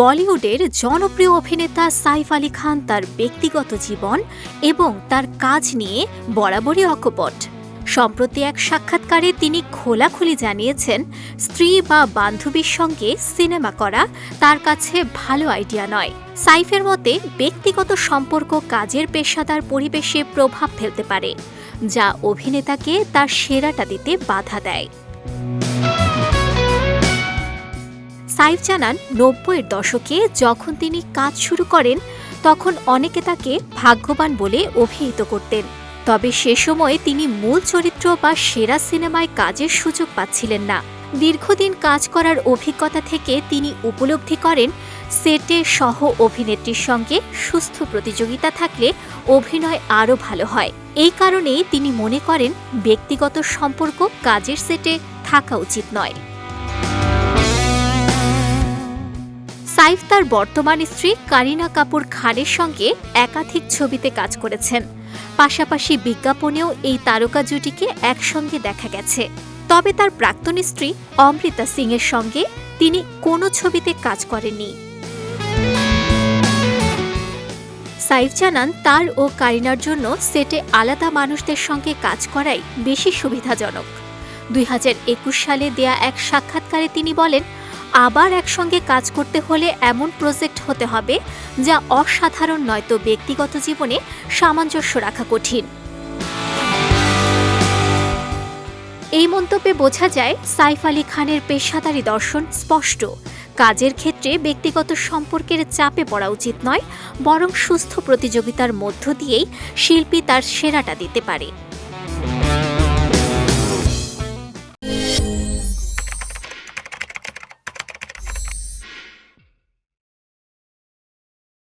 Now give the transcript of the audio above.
বলিউডের জনপ্রিয় অভিনেতা সাইফ আলী খান তার ব্যক্তিগত জীবন এবং তার কাজ নিয়ে বরাবরই অকপট। সম্প্রতি এক সাক্ষাৎকারে তিনি খোলাখুলি জানিয়েছেন, স্ত্রী বা বান্ধবীর সঙ্গে সিনেমা করা তার কাছে ভালো আইডিয়া নয়। সাইফের মতে, ব্যক্তিগত সম্পর্ক কাজের পেশাদার পরিবেশে প্রভাব ফেলতে পারে, যা অভিনেতাকে তার সেরাটা দিতে বাধা দেয়। সাইফ জানান, নব্বইয়ের দশকে যখন তিনি কাজ শুরু করেন, তখন অনেকে তাকে ভাগ্যবান বলে অভিহিত করতেন। তবে সে সময়ে তিনি মূল চরিত্র বা সেরা সিনেমায় কাজের সুযোগ পাচ্ছিলেন না। দীর্ঘদিন কাজ করার অভিজ্ঞতা থেকে তিনি উপলব্ধি করেন, সেটে সহ অভিনেত্রীর সঙ্গে সুস্থ প্রতিযোগিতা থাকলে অভিনয় আরও ভালো হয়। এই কারণেই তিনি মনে করেন, ব্যক্তিগত সম্পর্ক কাজের সেটে থাকা উচিত নয়। সাইফ তার বর্তমান স্ত্রী কারিনা কাপুর খানের সঙ্গে একাধিক ছবিতে কাজ করেছেন। পাশাপাশি বিজ্ঞাপনেও এই তারকা জুটিকে একসঙ্গে দেখা গেছে। তবে তার প্রাক্তন স্ত্রী অমৃতা সিং এর সঙ্গে তিনি কোনো ছবিতে কাজ করেননি। সাইফ জানান, তার ও কারিনার জন্য সেটে আলাদা মানুষদের সঙ্গে কাজ করাই বেশি সুবিধাজনক। দুই হাজার একুশ সালে দেয়া এক সাক্ষাৎকারে তিনি বলেন আবার একসঙ্গে কাজ করতে হলে এমন প্রজেক্ট হতে হবে যা অসাধারণ নয়তো ব্যক্তিগত জীবনে সামঞ্জস্য রাখা কঠিন। এই মন্তব্যে বোঝা যায়, সাইফ আলী খানের পেশাদারি দর্শন স্পষ্ট। কাজের ক্ষেত্রে ব্যক্তিগত সম্পর্কের চাপে পড়া উচিত নয়, বরং সুস্থ প্রতিযোগিতার মধ্য দিয়েই শিল্পী তার সেরাটা দিতে পারে।